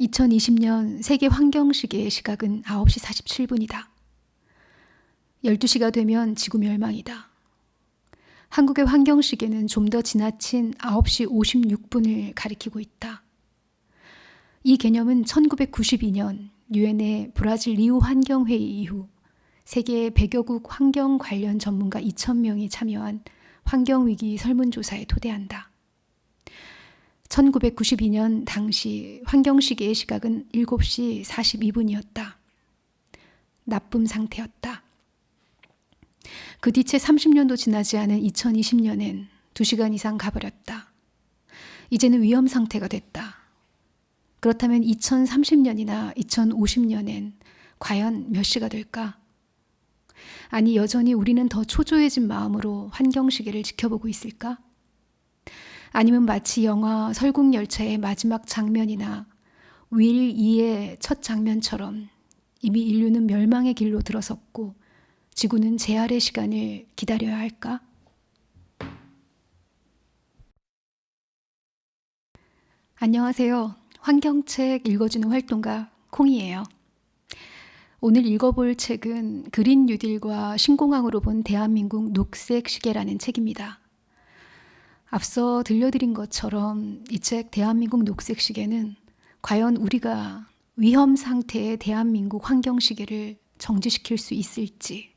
2020년 세계 환경시계의 시각은 9시 47분이다. 12시가 되면 지구 멸망이다. 한국의 환경시계는 좀 더 지나친 9시 56분을 가리키고 있다. 이 개념은 1992년 유엔의 브라질 리우 환경회의 이후 세계 100여 국 환경 관련 전문가 2,000명이 참여한 환경위기 설문조사에 토대한다. 1992년 당시 환경시계의 시각은 7시 42분이었다. 나쁨 상태였다. 그 뒤채 30년도 지나지 않은 2020년엔 2시간 이상 가버렸다. 이제는 위험 상태가 됐다. 그렇다면 2030년이나 2050년엔 과연 몇 시가 될까? 아니, 여전히 우리는 더 초조해진 마음으로 환경시계를 지켜보고 있을까? 아니면 마치 영화 설국열차의 마지막 장면이나 윌 2의 첫 장면처럼 이미 인류는 멸망의 길로 들어섰고 지구는 재활의 시간을 기다려야 할까? 안녕하세요. 환경책 읽어주는 활동가 콩이에요. 오늘 읽어볼 책은 그린 뉴딜과 신공항으로 본 대한민국 녹색 시계라는 책입니다. 앞서 들려드린 것처럼 이 책 대한민국 녹색 시계는 과연 우리가 위험 상태의 대한민국 환경 시계를 정지시킬 수 있을지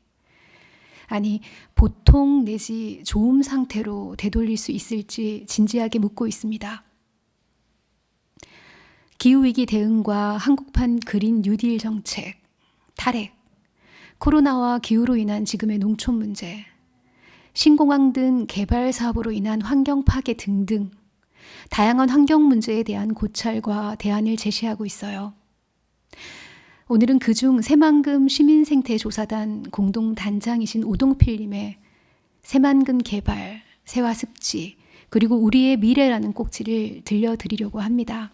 아니 보통 내지 좋음 상태로 되돌릴 수 있을지 진지하게 묻고 있습니다. 기후위기 대응과 한국판 그린 뉴딜 정책, 탈핵, 코로나와 기후로 인한 지금의 농촌 문제, 신공항 등 개발 사업으로 인한 환경 파괴 등등 다양한 환경 문제에 대한 고찰과 대안을 제시하고 있어요. 오늘은 그중 새만금 시민생태조사단 공동단장이신 오동필님의 새만금 개발, 새와 습지, 그리고 우리의 미래라는 꼭지를 들려드리려고 합니다.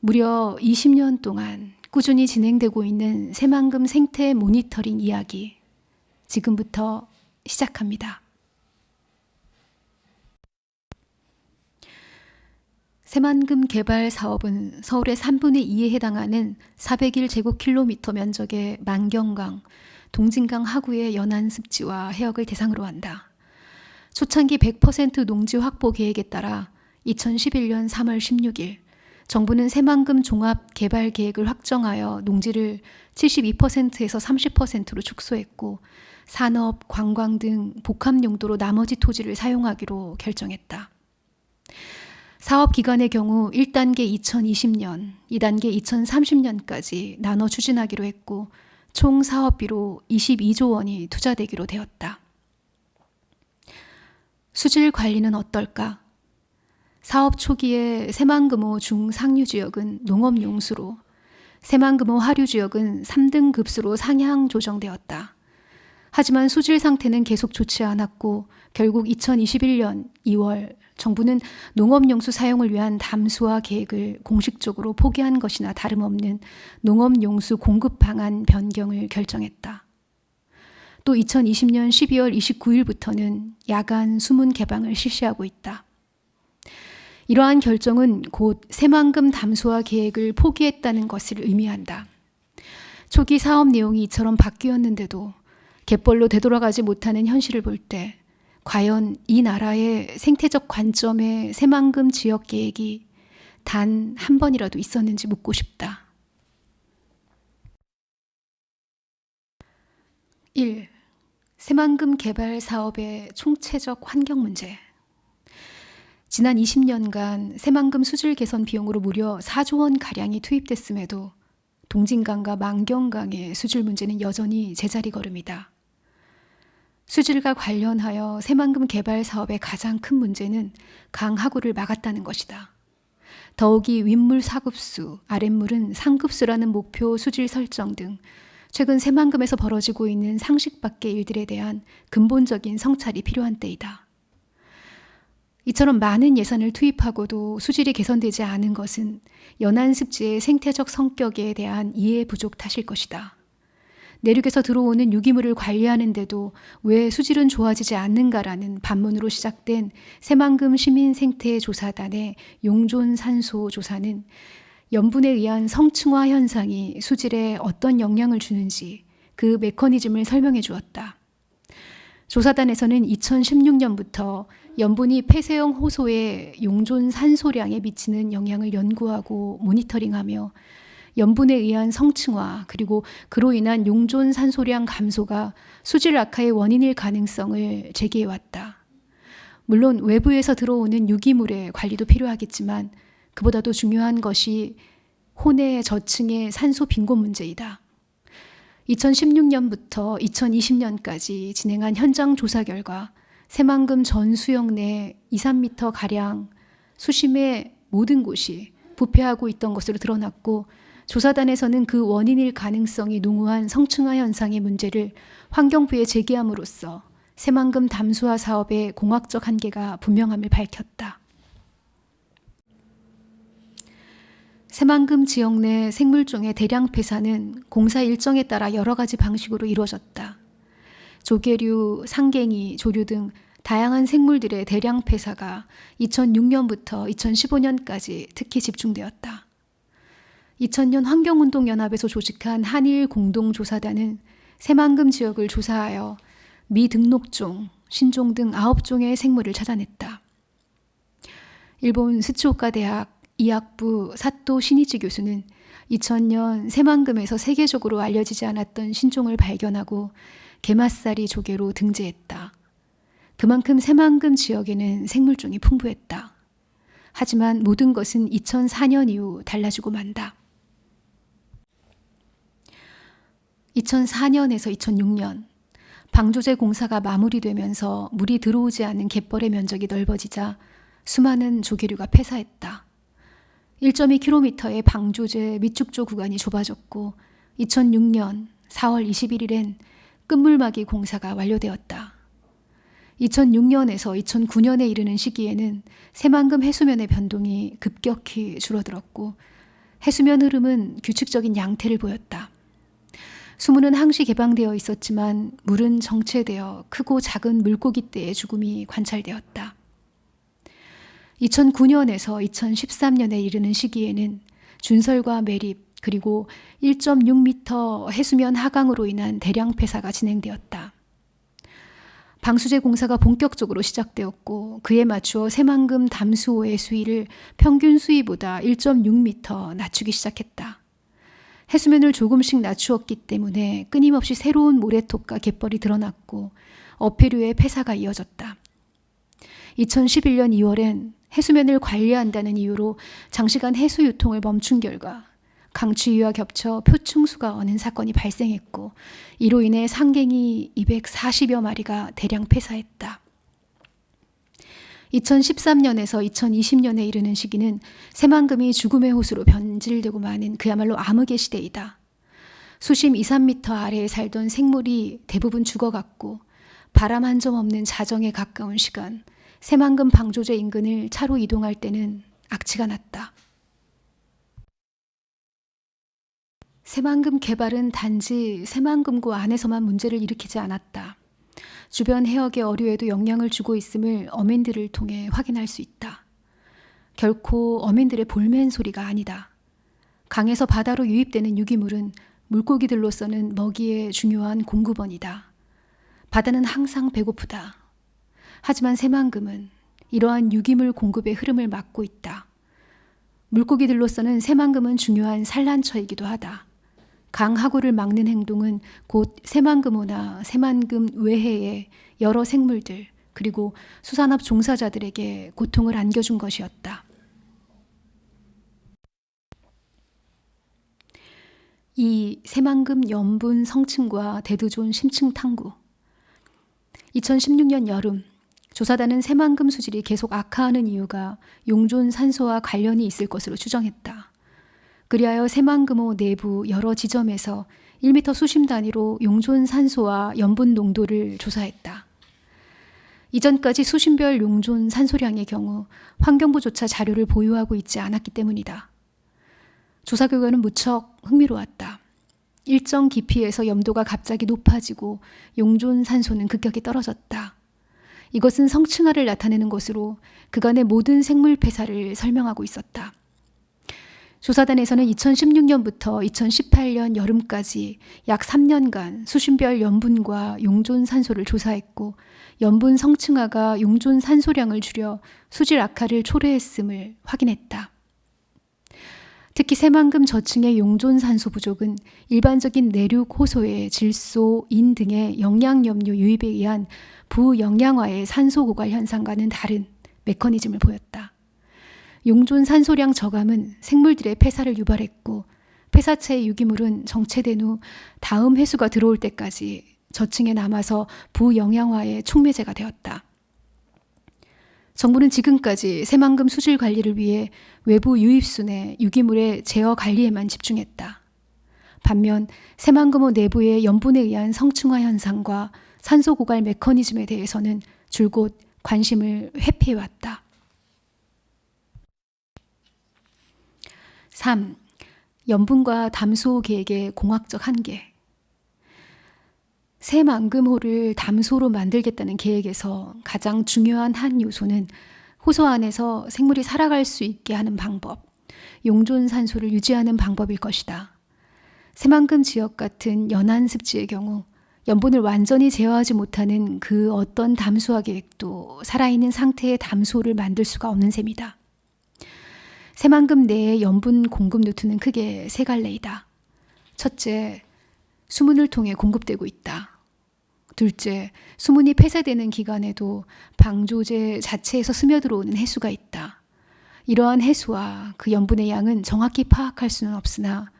무려 20년 동안 꾸준히 진행되고 있는 새만금 생태 모니터링 이야기. 지금부터 시작합니다. 새만금 개발 사업은 서울의 3분의 2에 해당하는 401 제곱킬로미터 면적의 만경강, 동진강 하구의 연안 습지와 해역을 대상으로 한다. 초창기 100% 농지 확보 계획에 따라 2011년 3월 16일 정부는 새만금 종합 개발 계획을 확정하여 농지를 72%에서 30%로 축소했고 산업, 관광 등 복합 용도로 나머지 토지를 사용하기로 결정했다. 사업 기간의 경우 1단계 2020년, 2단계 2030년까지 나눠 추진하기로 했고 총 사업비로 22조 원이 투자되기로 되었다. 수질 관리는 어떨까? 사업 초기에 새만금호 중상류 지역은 농업 용수로, 새만금호 하류 지역은 3등 급수로 상향 조정되었다. 하지만 수질 상태는 계속 좋지 않았고 결국 2021년 2월 정부는 농업용수 사용을 위한 담수화 계획을 공식적으로 포기한 것이나 다름없는 농업용수 공급 방안 변경을 결정했다. 또 2020년 12월 29일부터는 야간 수문 개방을 실시하고 있다. 이러한 결정은 곧 새만금 담수화 계획을 포기했다는 것을 의미한다. 초기 사업 내용이 이처럼 바뀌었는데도 갯벌로 되돌아가지 못하는 현실을 볼 때 과연 이 나라의 생태적 관점의 새만금 지역 계획이 단 한 번이라도 있었는지 묻고 싶다. 1. 새만금 개발 사업의 총체적 환경 문제. 지난 20년간 새만금 수질 개선 비용으로 무려 4조 원 가량이 투입됐음에도 동진강과 만경강의 수질 문제는 여전히 제자리 걸음이다. 수질과 관련하여 새만금 개발 사업의 가장 큰 문제는 강 하구를 막았다는 것이다. 더욱이 윗물 사급수, 아랫물은 상급수라는 목표 수질 설정 등 최근 새만금에서 벌어지고 있는 상식 밖의 일들에 대한 근본적인 성찰이 필요한 때이다. 이처럼 많은 예산을 투입하고도 수질이 개선되지 않은 것은 연안 습지의 생태적 성격에 대한 이해 부족 탓일 것이다. 내륙에서 들어오는 유기물을 관리하는데도 왜 수질은 좋아지지 않는가라는 반문으로 시작된 새만금 시민 생태 조사단의 용존 산소 조사는 염분에 의한 성층화 현상이 수질에 어떤 영향을 주는지 그 메커니즘을 설명해 주었다. 조사단에서는 2016년부터 염분이 폐쇄형 호소의 용존 산소량에 미치는 영향을 연구하고 모니터링하며 염분에 의한 성층화 그리고 그로 인한 용존 산소량 감소가 수질 악화의 원인일 가능성을 제기해 왔다. 물론 외부에서 들어오는 유기물의 관리도 필요하겠지만 그보다도 중요한 것이 혼의 저층의 산소 빈곤 문제이다. 2016년부터 2020년까지 진행한 현장 조사 결과 새만금 전 수영 내 2, 3m 가량 수심의 모든 곳이 부패하고 있던 것으로 드러났고 조사단에서는 그 원인일 가능성이 농후한 성층화 현상의 문제를 환경부에 제기함으로써 새만금 담수화 사업의 공학적 한계가 분명함을 밝혔다. 새만금 지역 내 생물종의 대량 폐사는 공사 일정에 따라 여러 가지 방식으로 이루어졌다. 조개류, 상갱이, 조류 등 다양한 생물들의 대량 폐사가 2006년부터 2015년까지 특히 집중되었다. 2000년 환경운동연합에서 조직한 한일 공동조사단은 새만금 지역을 조사하여 미등록종, 신종 등 9종의 생물을 찾아냈다. 일본 스츠오카 대학 이학부 사토 신이치 교수는 2000년 새만금에서 세계적으로 알려지지 않았던 신종을 발견하고 게맛살이 조개로 등재했다. 그만큼 새만금 지역에는 생물종이 풍부했다. 하지만 모든 것은 2004년 이후 달라지고 만다. 2004년에서 2006년 방조제 공사가 마무리되면서 물이 들어오지 않는 갯벌의 면적이 넓어지자 수많은 조개류가 폐사했다. 1.2km의 방조제 밑축조 구간이 좁아졌고 2006년 4월 21일엔 끝물막이 공사가 완료되었다. 2006년에서 2009년에 이르는 시기에는 새만금 해수면의 변동이 급격히 줄어들었고 해수면 흐름은 규칙적인 양태를 보였다. 수문은 항시 개방되어 있었지만 물은 정체되어 크고 작은 물고기 떼의 죽음이 관찰되었다. 2009년에서 2013년에 이르는 시기에는 준설과 매립 그리고 1.6m 해수면 하강으로 인한 대량 폐사가 진행되었다. 방수제 공사가 본격적으로 시작되었고 그에 맞추어 새만금 담수호의 수위를 평균 수위보다 1.6m 낮추기 시작했다. 해수면을 조금씩 낮추었기 때문에 끊임없이 새로운 모래톱과 갯벌이 드러났고 어패류의 폐사가 이어졌다. 2011년 2월엔 해수면을 관리한다는 이유로 장시간 해수 유통을 멈춘 결과 강추위와 겹쳐 표충수가 어는 사건이 발생했고 이로 인해 상갱이 240여 마리가 대량 폐사했다. 2013년에서 2020년에 이르는 시기는 새만금이 죽음의 호수로 변질되고 마는 그야말로 암흑의 시대이다. 수심 2, 3미터 아래에 살던 생물이 대부분 죽어갔고 바람 한 점 없는 자정에 가까운 시간 새만금 방조제 인근을 차로 이동할 때는 악취가 났다. 새만금 개발은 단지 새만금고 안에서만 문제를 일으키지 않았다. 주변 해역의 어류에도 영향을 주고 있음을 어민들을 통해 확인할 수 있다. 결코 어민들의 볼멘 소리가 아니다. 강에서 바다로 유입되는 유기물은 물고기들로서는 먹이의 중요한 공급원이다. 바다는 항상 배고프다. 하지만 새만금은 이러한 유기물 공급의 흐름을 막고 있다. 물고기들로서는 새만금은 중요한 산란처이기도 하다. 강하구를 막는 행동은 곧 새만금호나 새만금 외해의 여러 생물들 그리고 수산업 종사자들에게 고통을 안겨준 것이었다. 이 새만금 염분 성층과 대두존 심층 탐구 2016년 여름 조사단은 새만금 수질이 계속 악화하는 이유가 용존 산소와 관련이 있을 것으로 추정했다. 그리하여 새만금호 내부 여러 지점에서 1m 수심 단위로 용존 산소와 염분 농도를 조사했다. 이전까지 수심별 용존 산소량의 경우 환경부조차 자료를 보유하고 있지 않았기 때문이다. 조사 결과는 무척 흥미로웠다. 일정 깊이에서 염도가 갑자기 높아지고 용존 산소는 급격히 떨어졌다. 이것은 성층화를 나타내는 것으로 그간의 모든 생물 폐사를 설명하고 있었다. 조사단에서는 2016년부터 2018년 여름까지 약 3년간 수신별 염분과 용존 산소를 조사했고 염분 성층화가 용존 산소량을 줄여 수질 악화를 초래했음을 확인했다. 특히 새만금 저층의 용존 산소 부족은 일반적인 내륙 호소의 질소, 인 등의 영양염료 유입에 의한 부영양화의 산소 고갈 현상과는 다른 메커니즘을 보였다. 용존 산소량 저감은 생물들의 폐사를 유발했고 폐사체의 유기물은 정체된 후 다음 해수가 들어올 때까지 저층에 남아서 부영양화의 촉매제가 되었다. 정부는 지금까지 새만금 수질 관리를 위해 외부 유입순의 유기물의 제어 관리에만 집중했다. 반면 새만금호 내부의 염분에 의한 성층화 현상과 산소 고갈 메커니즘에 대해서는 줄곧 관심을 회피해왔다. 3. 염분과 담소 계획의 공학적 한계. 새만금호를 담소로 만들겠다는 계획에서 가장 중요한 한 요소는 호소 안에서 생물이 살아갈 수 있게 하는 방법, 용존 산소를 유지하는 방법일 것이다. 새만금 지역 같은 연안 습지의 경우 염분을 완전히 제어하지 못하는 그 어떤 담수화 계획도 살아있는 상태의 담소를 만들 수가 없는 셈이다. 새만금 내의 염분 공급 루트는 크게 세 갈래이다. 첫째, 수문을 통해 공급되고 있다. 둘째, 수문이 폐쇄되는 기간에도 방조제 자체에서 스며들어오는 해수가 있다. 이러한 해수와 그 염분의 양은 정확히 파악할 수는 없으나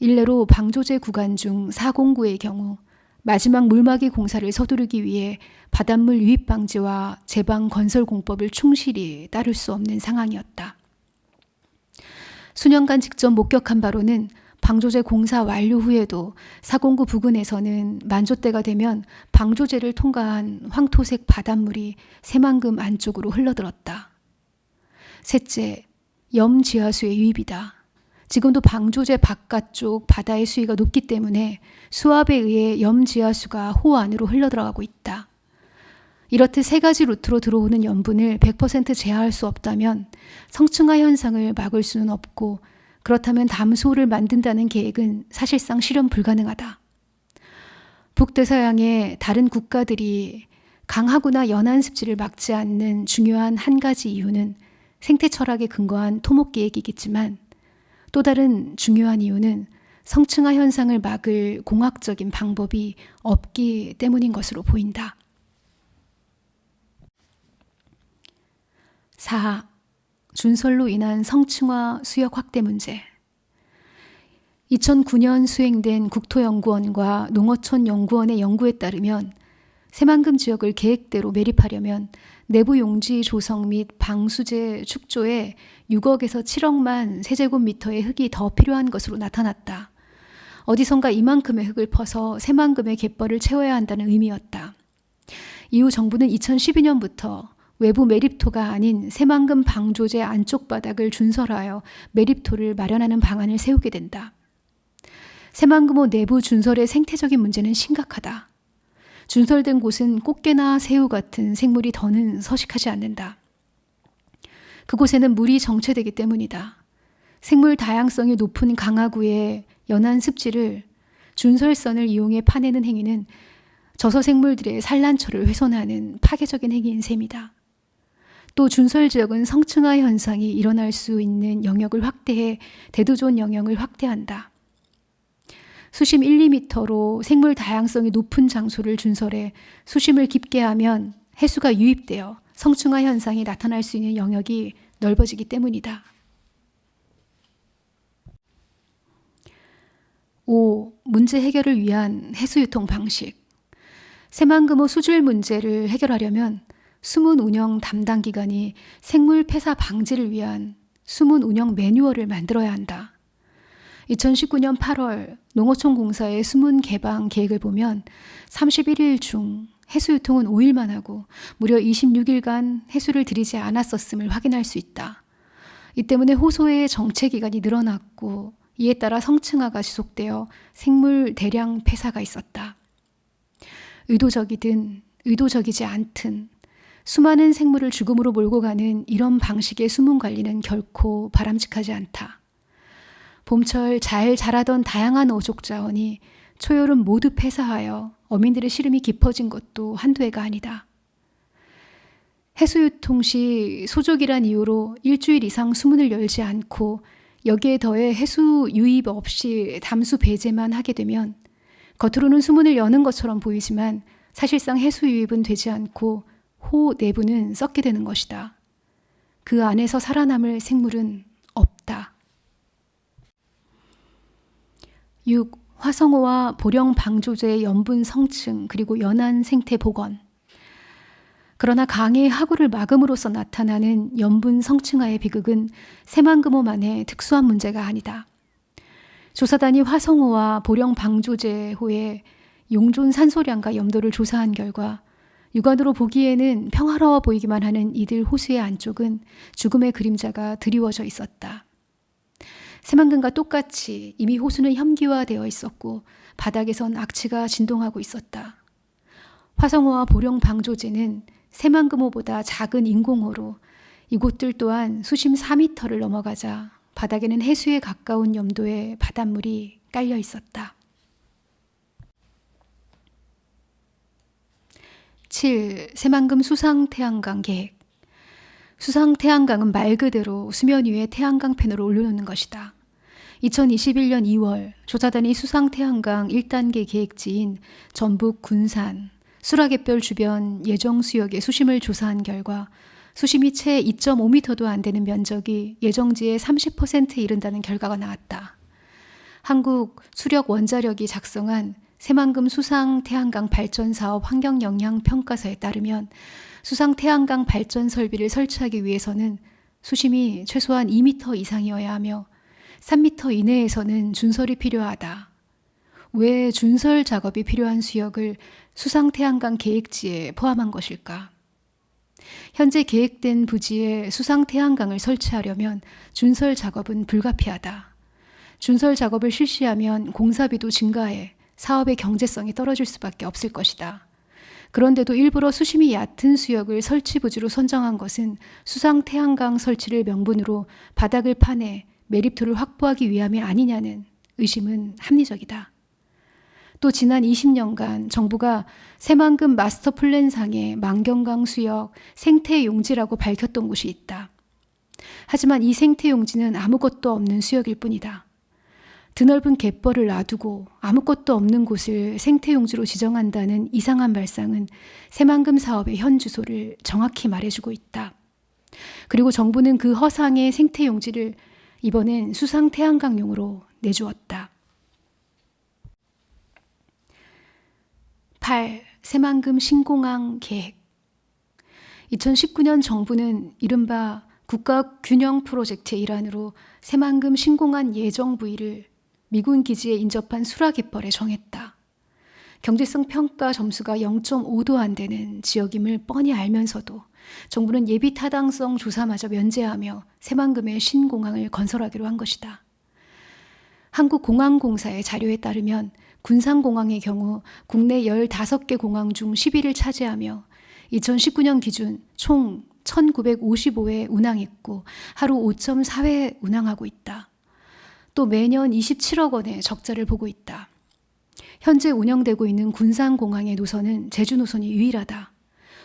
일례로 방조제 구간 중 409의 경우 마지막 물막이 공사를 서두르기 위해 바닷물 유입 방지와 제방 건설 공법을 충실히 따를 수 없는 상황이었다. 수년간 직접 목격한 바로는 방조제 공사 완료 후에도 사공구 부근에서는 만조때가 되면 방조제를 통과한 황토색 바닷물이 새만금 안쪽으로 흘러들었다. 셋째, 염지하수의 유입이다. 지금도 방조제 바깥쪽 바다의 수위가 높기 때문에 수압에 의해 염지하수가 호 안으로 흘러들어가고 있다. 이렇듯 세 가지 루트로 들어오는 염분을 100% 제어할 수 없다면 성층화 현상을 막을 수는 없고 그렇다면 담소를 만든다는 계획은 사실상 실현 불가능하다. 북대서양의 다른 국가들이 강하구나 연안 습지를 막지 않는 중요한 한 가지 이유는 생태 철학에 근거한 토목 계획이겠지만 또 다른 중요한 이유는 성층화 현상을 막을 공학적인 방법이 없기 때문인 것으로 보인다. 4. 준설로 인한 성층화 수역 확대 문제. 2009년 수행된 국토연구원과 농어촌 연구원의 연구에 따르면 새만금 지역을 계획대로 매립하려면 내부 용지 조성 및 방수제 축조에 6억에서 7억만 세제곱미터의 흙이 더 필요한 것으로 나타났다. 어디선가 이만큼의 흙을 퍼서 새만금의 갯벌을 채워야 한다는 의미였다. 이후 정부는 2012년부터 외부 매립토가 아닌 새만금 방조제 안쪽 바닥을 준설하여 매립토를 마련하는 방안을 세우게 된다. 새만금호 내부 준설의 생태적인 문제는 심각하다. 준설된 곳은 꽃게나 새우 같은 생물이 더는 서식하지 않는다. 그곳에는 물이 정체되기 때문이다. 생물 다양성이 높은 강화구의 연안 습지를 준설선을 이용해 파내는 행위는 저서 생물들의 산란처를 훼손하는 파괴적인 행위인 셈이다. 또 준설 지역은 성층화 현상이 일어날 수 있는 영역을 확대해 대두존 영역을 확대한다. 수심 1, 2미터로 생물 다양성이 높은 장소를 준설해 수심을 깊게 하면 해수가 유입되어 성층화 현상이 나타날 수 있는 영역이 넓어지기 때문이다. 5. 문제 해결을 위한 해수유통 방식. 새만금호 수질 문제를 해결하려면 수문 운영 담당 기관이 생물 폐사 방지를 위한 수문 운영 매뉴얼을 만들어야 한다. 2019년 8월 농어촌 공사의 수문 개방 계획을 보면 31일 중 해수 유통은 5일만 하고 무려 26일간 해수를 들이지 않았었음을 확인할 수 있다. 이 때문에 호소의 정체 기간이 늘어났고 이에 따라 성층화가 지속되어 생물 대량 폐사가 있었다. 의도적이든 의도적이지 않든 수많은 생물을 죽음으로 몰고 가는 이런 방식의 수문 관리는 결코 바람직하지 않다. 봄철 잘 자라던 다양한 어족 자원이 초여름 모두 폐사하여 어민들의 시름이 깊어진 것도 한두 해가 아니다. 해수유통 시 소족이란 이유로 일주일 이상 수문을 열지 않고 여기에 더해 해수 유입 없이 담수 배제만 하게 되면 겉으로는 수문을 여는 것처럼 보이지만 사실상 해수 유입은 되지 않고 호 내부는 썩게 되는 것이다. 그 안에서 살아남을 생물은 없다. 6. 화성어와 보령 방조제의 염분 성층 그리고 연안 생태 복원. 그러나 강의 하구를 막음으로써 나타나는 염분 성층화의 비극은 새만금호만의 특수한 문제가 아니다. 조사단이 화성호와 보령 방조제호의 용존 산소량과 염도를 조사한 결과 육안으로 보기에는 평화로워 보이기만 하는 이들 호수의 안쪽은 죽음의 그림자가 드리워져 있었다. 새만금과 똑같이 이미 호수는 혐기화되어 있었고 바닥에선 악취가 진동하고 있었다. 화성호와 보령 방조제는 새만금호보다 작은 인공호로 이곳들 또한 수심 4미터를 넘어가자 바닥에는 해수에 가까운 염도의 바닷물이 깔려 있었다. 7. 새만금 수상 태양강 계획 수상 태양강은 말 그대로 수면 위에 태양광 패널을 올려놓는 것이다. 2021년 2월 조사단이 수상 태양강 1단계 계획지인 전북 군산, 수라갯별 주변 예정 수역의 수심을 조사한 결과 수심이 채 2.5m도 안 되는 면적이 예정지의 30%에 이른다는 결과가 나왔다. 한국 수력 원자력이 작성한 새만금 수상 태양광 발전 사업 환경 영향 평가서에 따르면 수상 태양광 발전 설비를 설치하기 위해서는 수심이 최소한 2m 이상이어야 하며 3m 이내에서는 준설이 필요하다. 왜 준설 작업이 필요한 수역을 수상 태양광 계획지에 포함한 것일까? 현재 계획된 부지에 수상 태양광을 설치하려면 준설 작업은 불가피하다. 준설 작업을 실시하면 공사비도 증가해 사업의 경제성이 떨어질 수밖에 없을 것이다. 그런데도 일부러 수심이 얕은 수역을 설치 부지로 선정한 것은 수상 태양광 설치를 명분으로 바닥을 파내 매립토를 확보하기 위함이 아니냐는 의심은 합리적이다. 또 지난 20년간 정부가 새만금 마스터 플랜상에 만경강 수역 생태 용지라고 밝혔던 곳이 있다. 하지만 이 생태 용지는 아무것도 없는 수역일 뿐이다. 드넓은 갯벌을 놔두고 아무것도 없는 곳을 생태용지로 지정한다는 이상한 발상은 새만금 사업의 현 주소를 정확히 말해주고 있다. 그리고 정부는 그 허상의 생태용지를 이번엔 수상 태양광용으로 내주었다. 8. 새만금 신공항 계획 2019년 정부는 이른바 국가 균형 프로젝트의 일환으로 새만금 신공항 예정 부위를 미군 기지에 인접한 수라갯벌에 정했다. 경제성 평가 점수가 0.5도 안 되는 지역임을 뻔히 알면서도 정부는 예비 타당성 조사마저 면제하며 새만금의 신공항을 건설하기로 한 것이다. 한국공항공사의 자료에 따르면 군산공항의 경우 국내 15개 공항 중 10위를 차지하며 2019년 기준 총 1955회 운항했고 하루 5.4회 운항하고 있다. 또 매년 27억 원의 적자를 보고 있다. 현재 운영되고 있는 군산공항의 노선은 제주 노선이 유일하다.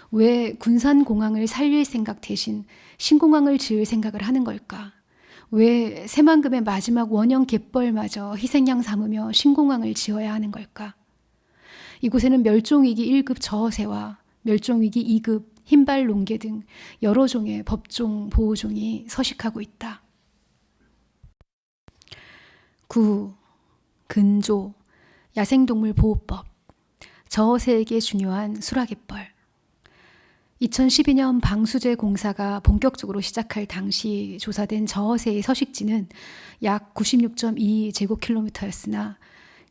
왜 군산공항을 살릴 생각 대신 신공항을 지을 생각을 하는 걸까? 왜 새만금의 마지막 원형 갯벌마저 희생양 삼으며 신공항을 지어야 하는 걸까? 이곳에는 멸종위기 1급 저어새와 멸종위기 2급 흰발 농개 등 여러 종의 법종, 보호종이 서식하고 있다. 9. 근조, 야생동물 보호법, 저어새에게 중요한 수라갯벌. 2012년 방수제 공사가 본격적으로 시작할 당시 조사된 저어새의 서식지는 약 96.2제곱킬로미터였으나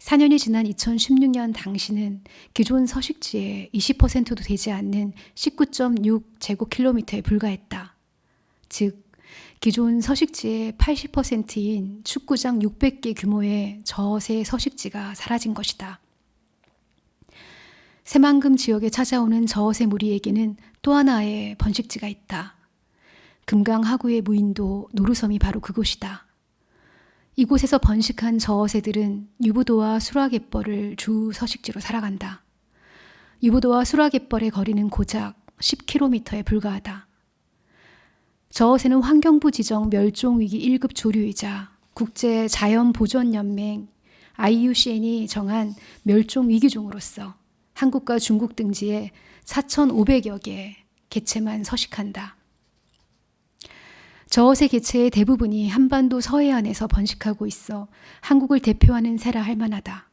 4년이 지난 2016년 당시는 기존 서식지의 20%도 되지 않는 19.6제곱킬로미터에 불과했다. 즉, 기존 서식지의 80%인 축구장 600개 규모의 저새 서식지가 사라진 것이다. 새만금 지역에 찾아오는 저새 무리에게는 또 하나의 번식지가 있다. 금강 하구의 무인도 노루섬이 바로 그곳이다. 이곳에서 번식한 저어새들은 유부도와 수라갯벌을 주 서식지로 살아간다. 유부도와 수라갯벌의 거리는 고작 10km에 불과하다. 저어새는 환경부 지정 멸종위기 1급 조류이자 국제 자연보존연맹 IUCN이 정한 멸종위기종으로서 한국과 중국 등지에 4,500여 개의 개체만 서식한다. 저어새 개체의 대부분이 한반도 서해안에서 번식하고 있어 한국을 대표하는 새라 할 만하다.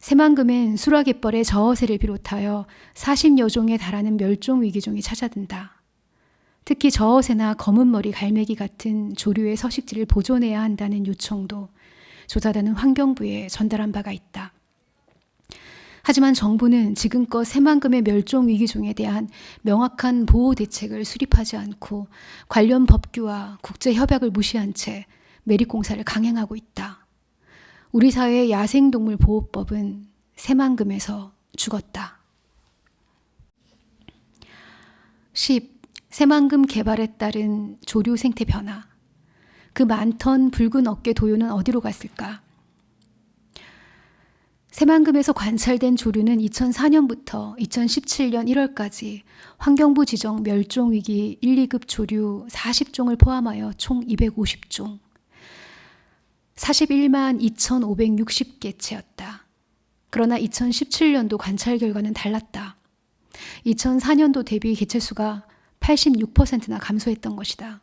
새만금엔 수라갯벌의 저어새를 비롯하여 40여 종에 달하는 멸종 위기종이 찾아든다. 특히 저어새나 검은머리 갈매기 같은 조류의 서식지를 보존해야 한다는 요청도 조사단은 환경부에 전달한 바가 있다. 하지만 정부는 지금껏 새만금의 멸종 위기종에 대한 명확한 보호 대책을 수립하지 않고 관련 법규와 국제 협약을 무시한 채 매립 공사를 강행하고 있다. 우리 사회의 야생동물 보호법은 새만금에서 죽었다. 10. 새만금 개발에 따른 조류 생태 변화. 그 많던 붉은 어깨 도요는 어디로 갔을까? 새만금에서 관찰된 조류는 2004년부터 2017년 1월까지 환경부 지정 멸종위기 1, 2급 조류 40종을 포함하여 총 250종, 41만 2,560개체였다. 그러나 2017년도 관찰 결과는 달랐다. 2004년도 대비 개체수가 86%나 감소했던 것이다.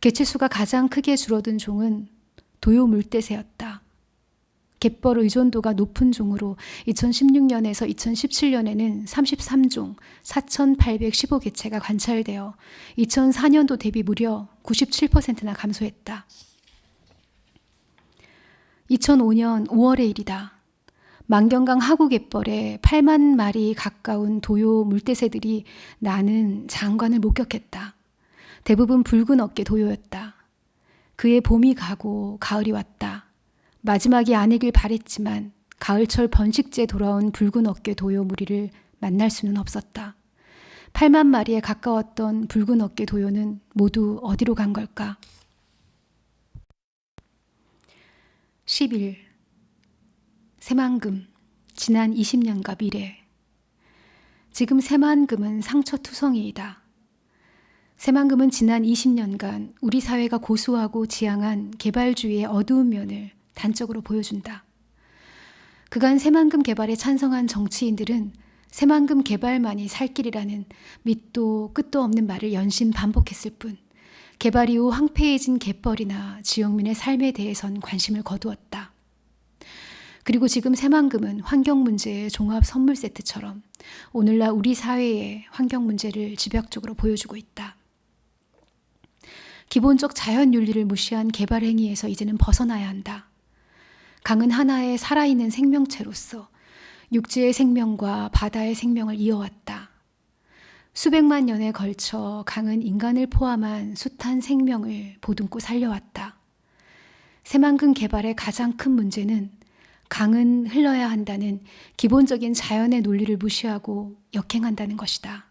개체수가 가장 크게 줄어든 종은 도요 물대새였다. 갯벌 의존도가 높은 종으로 2016년에서 2017년에는 33종 4,815개체가 관찰되어 2004년도 대비 무려 97%나 감소했다. 2005년 5월의 일이다. 만경강 하구 갯벌에 8만 마리 가까운 도요 물대새들이 나는 장관을 목격했다. 대부분 붉은 어깨 도요였다. 그의 봄이 가고 가을이 왔다. 마지막이 아니길 바랬지만 가을철 번식지에 돌아온 붉은 어깨 도요 무리를 만날 수는 없었다. 8만 마리에 가까웠던 붉은 어깨 도요는 모두 어디로 간 걸까? 11. 새만금, 지난 20년과 미래. 지금 새만금은 상처투성이이다. 새만금은 지난 20년간 우리 사회가 고수하고 지향한 개발주의의 어두운 면을 단적으로 보여준다. 그간 새만금 개발에 찬성한 정치인들은 새만금 개발만이 살 길이라는 밑도 끝도 없는 말을 연신 반복했을 뿐 개발 이후 황폐해진 갯벌이나 지역민의 삶에 대해선 관심을 거두었다. 그리고 지금 새만금은 환경 문제의 종합 선물 세트처럼 오늘날 우리 사회의 환경 문제를 집약적으로 보여주고 있다. 기본적 자연 윤리를 무시한 개발 행위에서 이제는 벗어나야 한다. 강은 하나의 살아있는 생명체로서 육지의 생명과 바다의 생명을 이어왔다. 수백만 년에 걸쳐 강은 인간을 포함한 숱한 생명을 보듬고 살려왔다. 새만금 개발의 가장 큰 문제는 강은 흘러야 한다는 기본적인 자연의 논리를 무시하고 역행한다는 것이다.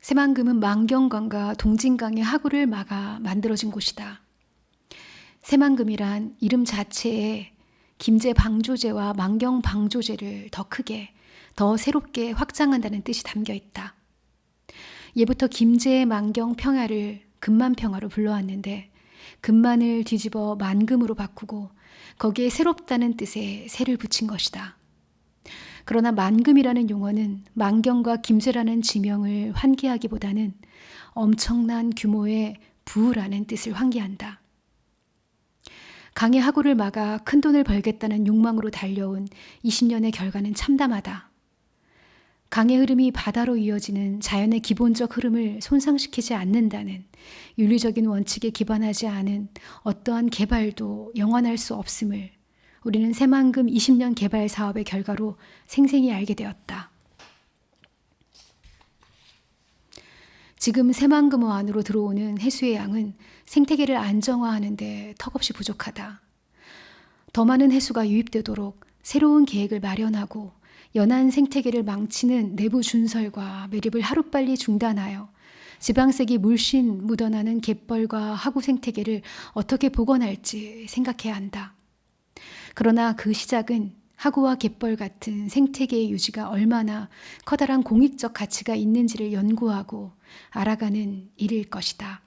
새만금은 만경강과 동진강의 하구를 막아 만들어진 곳이다. 새만금이란 이름 자체에 김제 방조제와 만경 방조제를 더 크게, 더 새롭게 확장한다는 뜻이 담겨 있다. 예부터 김제의 만경 평야를 금만 평화로 불러왔는데 금만을 뒤집어 만금으로 바꾸고 거기에 새롭다는 뜻의 새를 붙인 것이다. 그러나 만금이라는 용어는 만경과 김제라는 지명을 환기하기보다는 엄청난 규모의 부라는 뜻을 환기한다. 강의 하구를 막아 큰 돈을 벌겠다는 욕망으로 달려온 20년의 결과는 참담하다. 강의 흐름이 바다로 이어지는 자연의 기본적 흐름을 손상시키지 않는다는 윤리적인 원칙에 기반하지 않은 어떠한 개발도 영원할 수 없음을 우리는 새만금 20년 개발 사업의 결과로 생생히 알게 되었다. 지금 새만금호 안으로 들어오는 해수의 양은 생태계를 안정화하는 데 턱없이 부족하다. 더 많은 해수가 유입되도록 새로운 계획을 마련하고 연안 생태계를 망치는 내부 준설과 매립을 하루빨리 중단하여 지방색이 물씬 묻어나는 갯벌과 하구 생태계를 어떻게 복원할지 생각해야 한다. 그러나 그 시작은 하구와 갯벌 같은 생태계의 유지가 얼마나 커다란 공익적 가치가 있는지를 연구하고 알아가는 일일 것이다.